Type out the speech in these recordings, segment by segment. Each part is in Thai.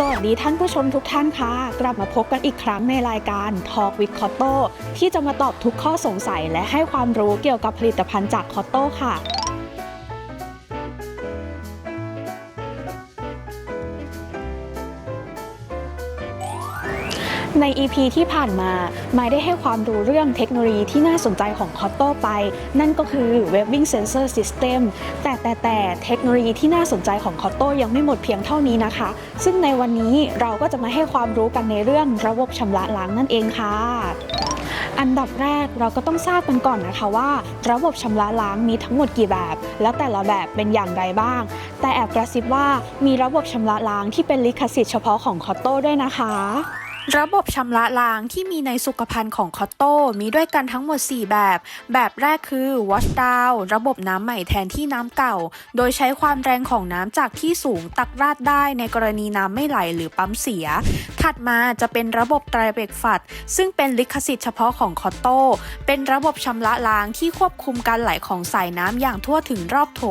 สวัสดีท่านผู้ชมทุกท่านค่ะ กลับมาพบกันอีกครั้งในรายการ Talk with Cotto ที่จะมาตอบทุกข้อสงสัยและให้ความรู้เกี่ยวกับผลิตภัณฑ์จาก Cotto ค่ะ ใน EP ที่ผ่านมาไม่ได้ให้ความรู้เรื่องเทคโนโลยีที่น่าสนใจของ Cotto ไป นั่นก็คือ Webbing Sensor System แต่แต่แต่เทคโนโลยีที่น่าสนใจของ Cotto ยังไม่หมดเพียงเท่านี้นะคะ ซึ่งในวันนี้เราก็จะมาให้ความรู้กันในเรื่องระบบชำระล้างนั่นเองค่ะอันดับแรกเราก็ต้องทราบกันก่อนนะคะว่า ระบบชำระล้างมีทั้งหมดกี่แบบ แล้วแต่ละแบบเป็นอย่างไรบ้าง แต่แอบกระซิบว่ามีระบบชำระล้างที่เป็นลิขสิทธิ์เฉพาะของ Cotto ด้วยนะคะ ระบบชำระล้างที่มีในสุขภัณฑ์ของคอตโต้มีด้วยกันทั้งหมด 4 แบบ แบบแรกคือ wash down ระบบน้ำใหม่แทนที่น้ำเก่า โดยใช้ความแรงของน้ำจากที่สูงตักราดได้ในกรณีน้ำไม่ไหลหรือปั๊มเสีย ถัดมาจะเป็นระบบไตรเบรกฝัด ซึ่งเป็นลิขสิทธิ์เฉพาะของคอตโต้เป็นระบบชำระล้างที่ควบคุมการไหลของสายน้ำอย่างทั่วถึงรอบโถ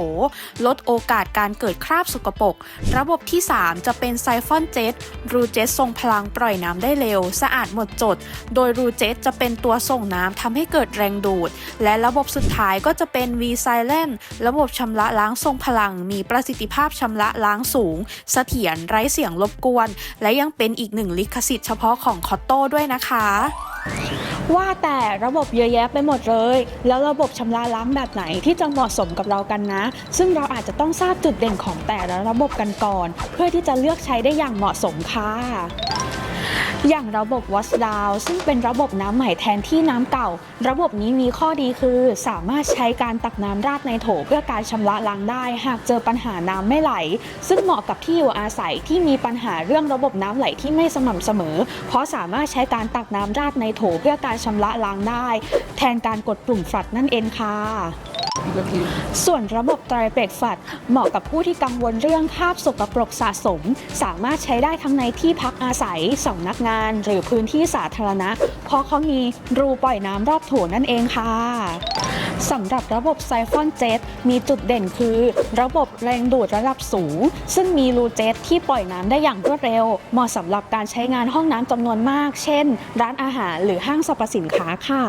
ลดโอกาสการเกิดคราบสกปรกระบบที่ 3 จะเป็นไซฟอนเจ็ตรูเจ็ตทรงพลังปล่อยน้ำได้เร็ว สะอาดหมดจด โดยรูเจ็ตจะเป็นตัวส่งน้ำทำให้เกิดแรงดูด และระบบสุดท้ายก็จะเป็น V Silent ระบบชำระล้างทรงพลัง มีประสิทธิภาพชำระล้างสูง เสถียรไร้เสียงรบกวน และยังเป็นอีกหนึ่งลิขสิทธิ์เฉพาะของคอตโต้ด้วยนะคะว่าแต่ระบบเยอะแยะไปหมดเลย แล้วระบบชำระล้างแบบไหนที่จะเหมาะสมกับเรากันนะ ซึ่งเราอาจจะต้องทราบจุดเด่นของแต่ละระบบกันก่อน เพื่อที่จะเลือกใช้ได้อย่างเหมาะสมค่ะ อย่างระบบ wash down ซึ่งเป็นระบบน้ำใหม่แทนที่น้ำเก่า ระบบนี้มีข้อดีคือสามารถใช้การตักน้ำราดในโถเพื่อการชำระล้างได้ หากเจอปัญหาน้ำไม่ไหล ซึ่งเหมาะกับที่อยู่อาศัยที่มีปัญหาเรื่องระบบน้ำไหลที่ไม่สม่ำเสมอ เพราะสามารถใช้การตักน้ำราดในโถเพื่อการชำระล้างได้ แทนการกดปุ่มฟลัดนั่นเองค่ะ ส่วนระบบไตรเบรกฝัดเหมาะกับผู้ที่กังวลเรื่องคราบสกปรกสะสม สามารถใช้ได้ทั้งในที่พักอาศัยสำนักงาน หรือพื้นที่สาธารณะ เพราะเขามีรูปล่อยน้ำรอบโถนั่นเองค่ะสำหรับระบบไซฟอนเจ็ตมีจุดเด่นคือ ระบบแรงดูดระดับสูง ซึ่งมีรูเจ็ตที่ปล่อยน้ำได้อย่างรวดเร็ว เหมาะสำหรับการใช้งานห้องน้ำจำนวนมาก เช่น ร้านอาหารหรือห้างสรรพสินค้าค่ะ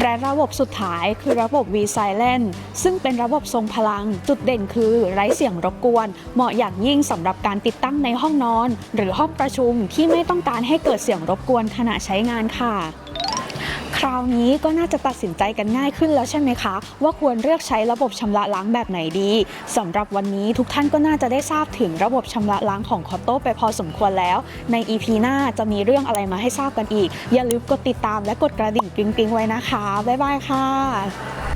และระบบสุดท้ายคือระบบ V Silent ซึ่งเป็นระบบทรงพลัง จุดเด่นคือไร้เสียงรบกวน เหมาะอย่างยิ่งสำหรับการติดตั้งในห้องนอน หรือห้องประชุมที่ไม่ต้องการให้เกิดเสียงรบกวนขณะใช้งานค่ะ คราวนี้ก็น่าจะตัดสินใจกันง่ายขึ้นแล้วใช่ไหมคะ ว่าควรเลือกใช้ระบบชำระล้างแบบไหนดีสำหรับวันนี้ทุกท่านก็น่าจะได้ทราบถึงระบบชำระล้างของคอโต้ไปพอสมควรแล้ว ใน EP หน้าจะมีเรื่องอะไรมาให้ทราบกันอีก อย่าลืมกดติดตามและกดกระดิ่งกริ๊งๆไว้นะคะบ๊ายบายค่ะ